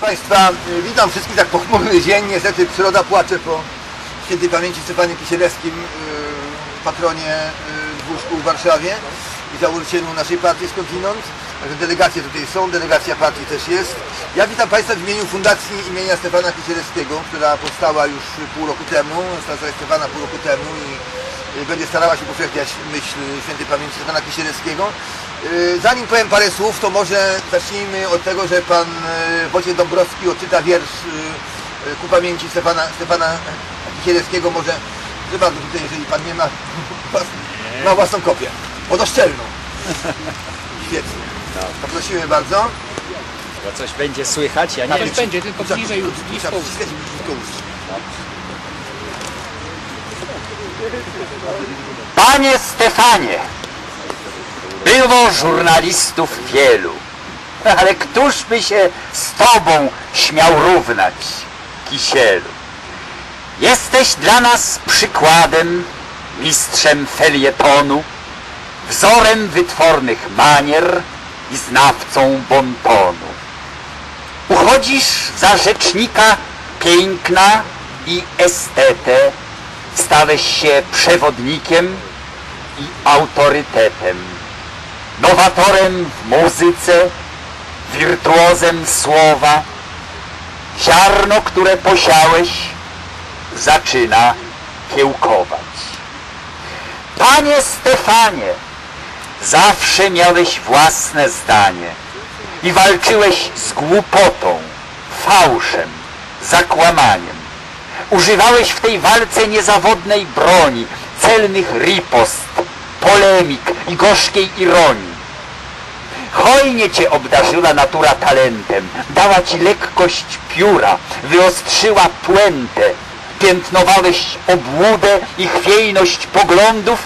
Proszę Państwa, y, witam wszystkich tak pochmurny dzień. Niestety przyroda płacze po świętej pamięci Stefanie Kisielewskim, y, patronie y, dwóch szkół w Warszawie i założycielu naszej partii skądinąd. Także delegacje tutaj są, delegacja partii też jest. Ja witam Państwa w imieniu Fundacji imienia Stefana Kisielewskiego, która powstała już pół roku temu, została zarejestrowana pół roku temu i będzie starała się upowszechniać myśl świętej pamięci Stefana Kisielewskiego. Y, Zanim powiem parę słów, to może zacznijmy od tego, że pan y, Wojciech Dąbrowski odczyta wiersz y, y, ku pamięci Stefana, Stefana Kisielewskiego. Może, że bardzo tutaj, jeżeli pan nie ma, ma własną kopię. Wodoszczelną. Świetnie. Poprosimy bardzo. Bo coś będzie słychać, ja nie wiem. Coś będzie, tylko bliżej blisko ust. Panie Stefanie, było żurnalistów wielu, ale któż by się z Tobą śmiał równać, Kisielu? Jesteś dla nas przykładem, mistrzem felietonu, wzorem wytwornych manier i znawcą bontonu. Uchodzisz za rzecznika piękna i estetę, stałeś się przewodnikiem i autorytetem, nowatorem w muzyce, wirtuozem słowa. Ziarno, które posiałeś, zaczyna kiełkować. Panie Stefanie, zawsze miałeś własne zdanie i walczyłeś z głupotą, fałszem, zakłamaniem. Używałeś w tej walce niezawodnej broni, celnych ripost, polemik i gorzkiej ironii. Hojnie cię obdarzyła natura talentem, dała ci lekkość pióra, wyostrzyła puentę, piętnowałeś obłudę i chwiejność poglądów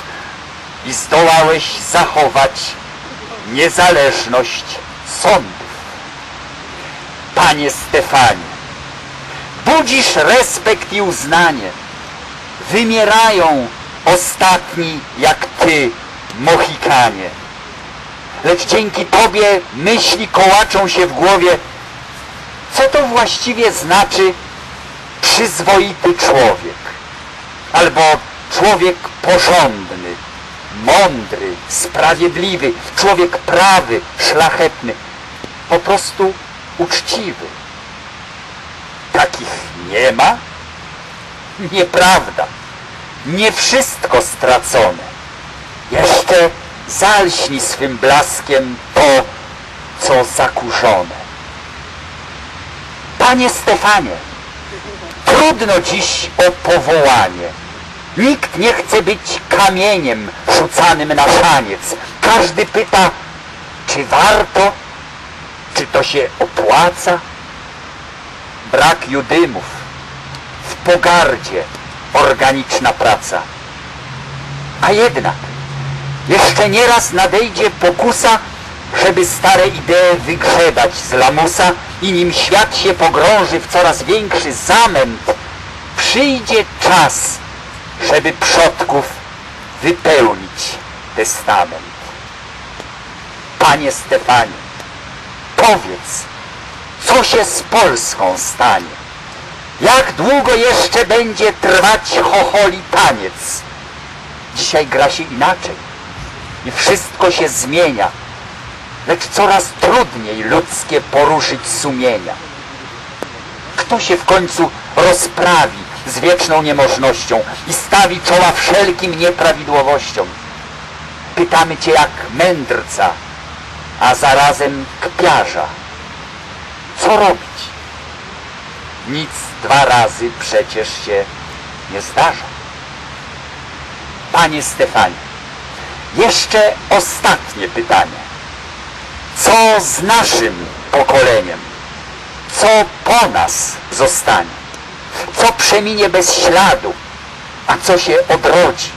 i zdołałeś zachować niezależność sądów. Panie Stefanie, budzisz respekt i uznanie. Wymierają ostatni jak ty, Mohikanie. Lecz dzięki tobie myśli kołaczą się w głowie, co to właściwie znaczy przyzwoity człowiek, albo człowiek porządny, mądry, sprawiedliwy, człowiek prawy, szlachetny, po prostu uczciwy. Takich nie ma? Nieprawda. Nie wszystko stracone. Jeszcze zalśni swym blaskiem to, co zakurzone. Panie Stefanie, trudno dziś o powołanie. Nikt nie chce być kamieniem rzucanym na szaniec. Każdy pyta, czy warto, czy to się opłaca? Brak judymów, w pogardzie organiczna praca. A jednak jeszcze nieraz nadejdzie pokusa, żeby stare idee wygrzebać z lamusa i nim świat się pogrąży w coraz większy zamęt, przyjdzie czas, żeby przodków wypełnić testament. Panie Stefanie, powiedz, co się z Polską stanie? Jak długo jeszcze będzie trwać chocholi taniec? Dzisiaj gra się inaczej i wszystko się zmienia, lecz coraz trudniej ludzkie poruszyć sumienia. Kto się w końcu rozprawi z wieczną niemożnością i stawi czoła wszelkim nieprawidłowościom? Pytamy Cię jak mędrca, a zarazem kpiarza. Co robić? Nic dwa razy przecież się nie zdarza. Panie Stefanie, jeszcze ostatnie pytanie. Co z naszym pokoleniem? Co po nas zostanie? Co przeminie bez śladu? A co się odrodzi?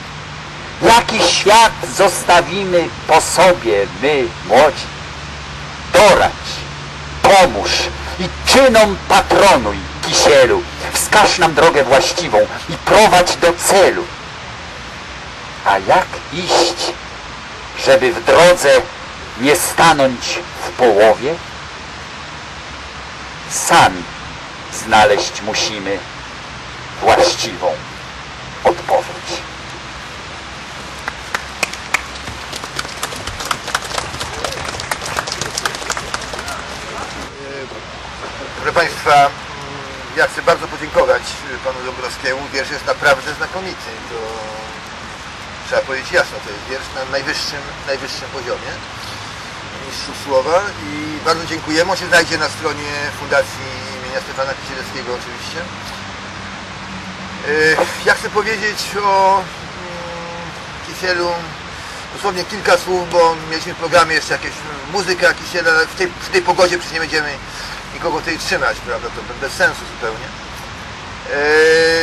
Jaki świat zostawimy po sobie my, młodzi? Doradź, pomóż i czynom patronuj, Kisielu. Wskaż nam drogę właściwą i prowadź do celu. A jak iść, żeby w drodze nie stanąć w połowie? sami znaleźć musimy właściwą odpowiedź. Proszę Państwa, mm, ja chcę bardzo podziękować Panu Dąbrowskiemu. Wiersz jest naprawdę znakomity. To trzeba powiedzieć jasno, to jest wiersz na najwyższym, najwyższym poziomie mistrzów słowa i bardzo dziękujemy. On się znajdzie na stronie Fundacji imienia Stefana Kisielewskiego oczywiście. Y, Ja chcę powiedzieć o mm, Kisielu dosłownie kilka słów, bo mieliśmy w programie jeszcze jakieś mm, muzyka Kisiela, w tej, w tej pogodzie przecież nie będziemy nikogo tutaj trzymać, prawda, to bez sensu zupełnie.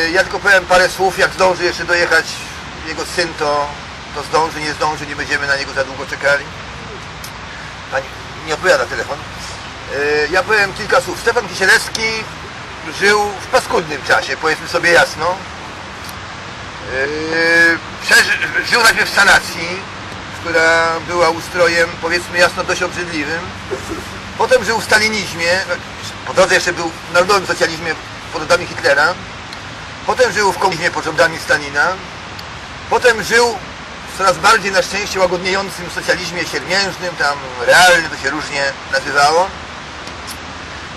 Yy, ja tylko powiem parę słów, jak zdąży jeszcze dojechać jego syn, to, to zdąży, nie zdąży, nie będziemy na niego za długo czekali. Pani nie odpowiada telefon. Yy, ja powiem kilka słów. Stefan Kisielewski żył w paskudnym czasie, powiedzmy sobie jasno. Yy, żył najpierw w sanacji, która była ustrojem, powiedzmy jasno, dość obrzydliwym. Potem żył w stalinizmie, po drodze jeszcze był w narodowym socjalizmie pod rządami Hitlera. Potem żył w komunizmie pod rządami Stalina. Potem żył w coraz bardziej na szczęście łagodniejącym socjalizmie siermiężnym, tam realnym, to się różnie nazywało.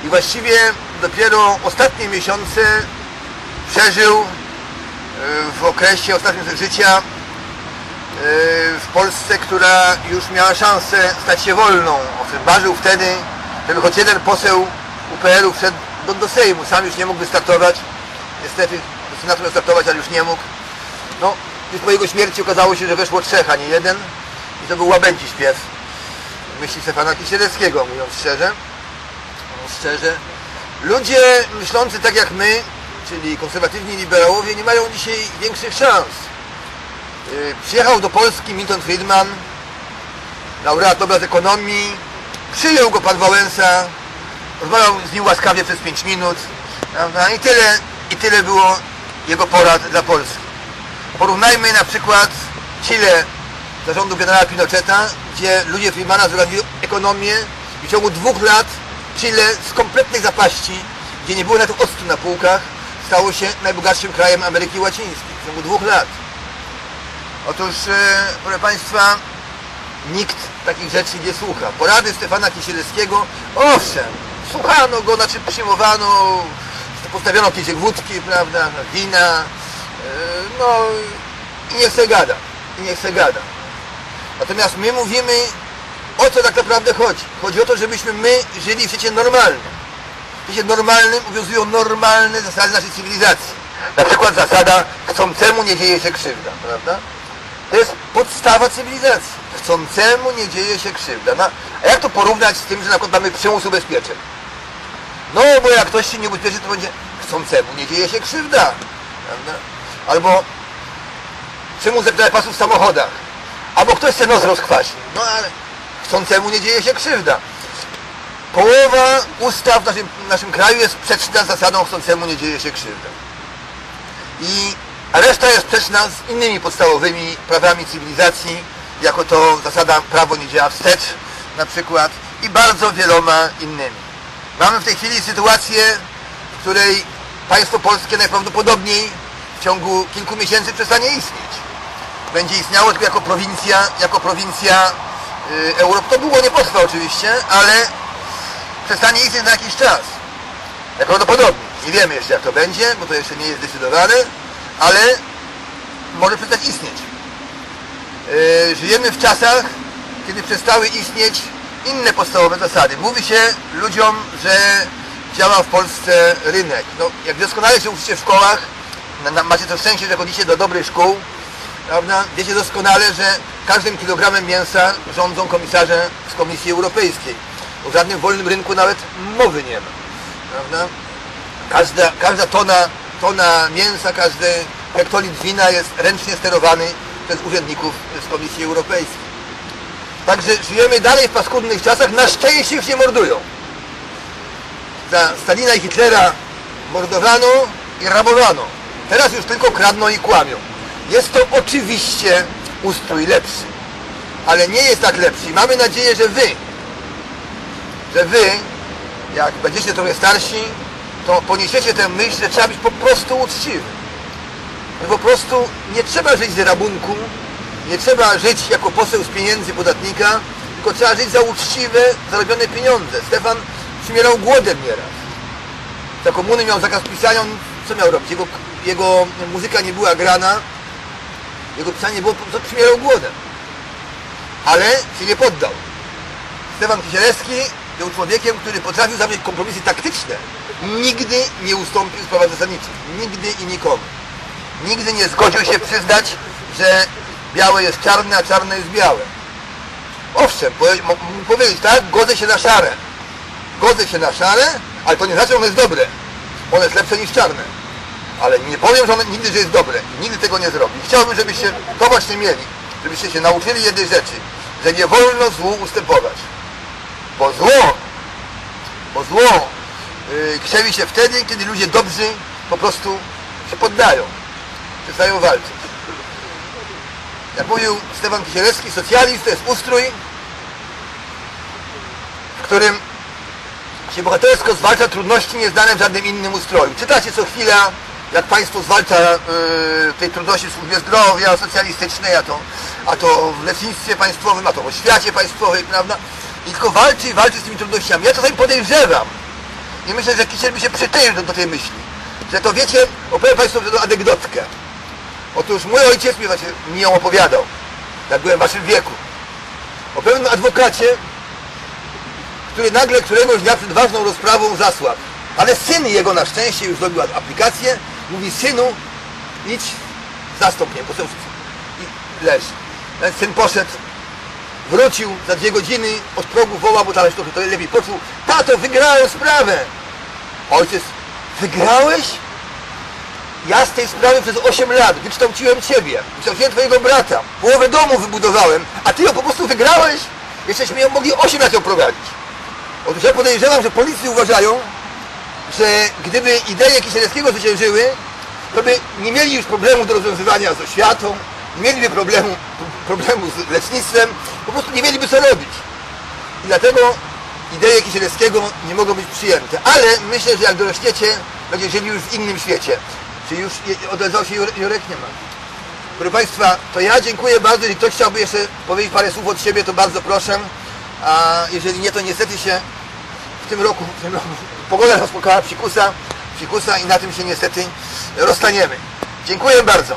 I właściwie dopiero ostatnie miesiące przeżył e, w okresie ostatnim życia w Polsce, która już miała szansę stać się wolną. Marzył wtedy, żeby choć jeden poseł UPR-u wszedł do, do Sejmu. Sam już nie mógł wystartować. Niestety miał startować, ale już nie mógł. No, już po jego śmierci okazało się, że weszło trzech, a nie jeden. I to był łabędzi śpiew. Myśli Stefana Kisielewskiego, mówiąc szczerze. Mówiąc szczerze. Ludzie myślący tak jak my, czyli konserwatywni liberałowie, nie mają dzisiaj większych szans. Przyjechał do Polski Milton Friedman, laureat Nobla z ekonomii, przyjął go pan Wałęsa, rozmawiał z nim łaskawie przez 5 minut, prawda? I tyle, i tyle było jego porad dla Polski. Porównajmy na przykład Chile zarządu generała Pinocheta, gdzie ludzie Friedmana zrobili ekonomię i w ciągu dwóch lat Chile z kompletnej zapaści, gdzie nie było nawet octu na półkach, stało się najbogatszym krajem Ameryki Łacińskiej w ciągu dwóch lat. Otóż, e, proszę Państwa, nikt takich rzeczy nie słucha. Porady Stefana Kisielewskiego, owszem, słuchano go, znaczy przyjmowano, postawiono kieliszek wódki, prawda, wina, e, no i niech se gada, i niech se gada. Natomiast my mówimy, o co tak naprawdę chodzi. Chodzi o to, żebyśmy my żyli w świecie normalnym. W świecie normalnym obowiązują normalne zasady naszej cywilizacji. Na przykład zasada chcącemu nie dzieje się krzywda, prawda? To jest podstawa cywilizacji. Chcącemu nie dzieje się krzywda. No, a jak to porównać z tym, że na przykład mamy przymus ubezpieczeń? No, bo jak ktoś się nie ubezpieczy, to będzie chcącemu nie dzieje się krzywda. Prawda? Albo przymus zapytania pasów w samochodach. Albo ktoś chce nos rozkwasi. No ale chcącemu nie dzieje się krzywda. Połowa ustaw w naszym, w naszym kraju jest sprzeczna z zasadą chcącemu nie dzieje się krzywda. I a reszta jest sprzeczna z innymi podstawowymi prawami cywilizacji, jako to zasada prawo nie działa wstecz na przykład i bardzo wieloma innymi. Mamy w tej chwili sytuację, w której państwo polskie najprawdopodobniej w ciągu kilku miesięcy przestanie istnieć. Będzie istniało tylko jako prowincja, jako prowincja y, Europy. To długo nie oczywiście, ale przestanie istnieć na jakiś czas. Najprawdopodobniej. Nie wiemy jeszcze jak to będzie, bo to jeszcze nie jest zdecydowane, ale może przestać istnieć. Yy, żyjemy w czasach, kiedy przestały istnieć inne podstawowe zasady. Mówi się ludziom, że działa w Polsce rynek. No, jak doskonale się uczycie w szkołach, macie to szczęście, że chodzicie do dobrych szkół, prawda? wiecie doskonale, że każdym kilogramem mięsa rządzą komisarze z Komisji Europejskiej. O żadnym wolnym rynku nawet mowy nie ma. Prawda? Każda, każda tona, tona mięsa, każdy hektolitr wina jest ręcznie sterowany przez urzędników z Komisji Europejskiej. Także żyjemy dalej w paskudnych czasach, na szczęście nie mordują. Za Stalina i Hitlera mordowano i rabowano. Teraz już tylko kradną i kłamią. Jest to oczywiście ustrój lepszy. Ale nie jest tak lepszy. Mamy nadzieję, że wy, że wy jak będziecie trochę starsi, to poniesiecie tę myśl, że trzeba być po prostu uczciwy. Po prostu nie trzeba żyć z rabunku, nie trzeba żyć jako poseł z pieniędzy podatnika, tylko trzeba żyć za uczciwe, zarobione pieniądze. Stefan przymierał głodem nieraz. Za komuny miał zakaz pisania, on co miał robić? Jego, jego muzyka nie była grana, jego pisanie było, prostu przymierał głodem. Ale się nie poddał. Stefan Kisielewski był człowiekiem, który potrafił zawrzeć kompromisy taktyczne. Nigdy nie ustąpił w sprawach zasadniczych. Nigdy i nikomu. Nigdy nie zgodził się przyznać, że białe jest czarne, a czarne jest białe. Owszem, mógł powiedzieć, tak, godzę się na szare. Godzę się na szare, ale to nie znaczy, że ono jest dobre. Ono jest lepsze niż czarne. Ale nie powiem, że ono nigdy, że jest dobre. Nigdy tego nie zrobi. Chciałbym, żebyście to właśnie mieli. Żebyście się nauczyli jednej rzeczy. Że nie wolno złu ustępować. Bo zło, bo zło krzewi się wtedy, kiedy ludzie dobrzy po prostu się poddają. Przestają walczyć. Jak mówił Stefan Kisielewski, socjalizm to jest ustrój, w którym się bohatersko zwalcza trudności nieznane w żadnym innym ustroju. Czytacie co chwila, jak państwo zwalcza yy, tej trudności w służbie zdrowia socjalistycznej, a to, a to w lecznictwie państwowym, a to w oświacie państwowej, prawda? I tylko walczy i walczy z tymi trudnościami. Ja czasami podejrzewam i myślę, że Kisiel by się przyczynił do, do tej myśli, że to wiecie, opowiem Państwu pewną anegdotkę. Otóż mój ojciec mi, właśnie, mi ją opowiadał, jak byłem w waszym wieku. O pewnym adwokacie, który nagle któregoś dnia przed ważną rozprawą zasłabł. Ale syn jego na szczęście już zrobił aplikację, mówi synu, idź, zastąp mnie poseł i leży. Ten syn poszedł, wrócił za dwie godziny, od progu woła, bo trochę to lepiej poczuł. Tato, wygrałem sprawę! Ojciec, wygrałeś? Ja z tej sprawy przez 8 lat wykształciłem Ciebie, wykształciłem Twojego brata, połowę domu wybudowałem, a Ty ją po prostu wygrałeś? Jeszcześmy ją mogli 8 lat ją prowadzić. Otóż ja podejrzewam, że policji uważają, że gdyby idee Kisielewskiego zwyciężyły, to by nie mieli już problemu do rozwiązywania z oświatą, nie mieliby problemu, problemu z lecznictwem, po prostu nie mieliby co robić. I dlatego idee Kisielewskiego nie mogą być przyjęte. Ale myślę, że jak dorośniecie, będzie żyli już w innym świecie. Czy już odezwał się Jurek, nie ma. Proszę Państwa, to ja dziękuję bardzo. Jeżeli ktoś chciałby jeszcze powiedzieć parę słów od siebie, to bardzo proszę. A jeżeli nie, to niestety się w tym roku, w tym roku pogoda spotkała psikusa, psikusa i na tym się niestety rozstaniemy. Dziękuję bardzo.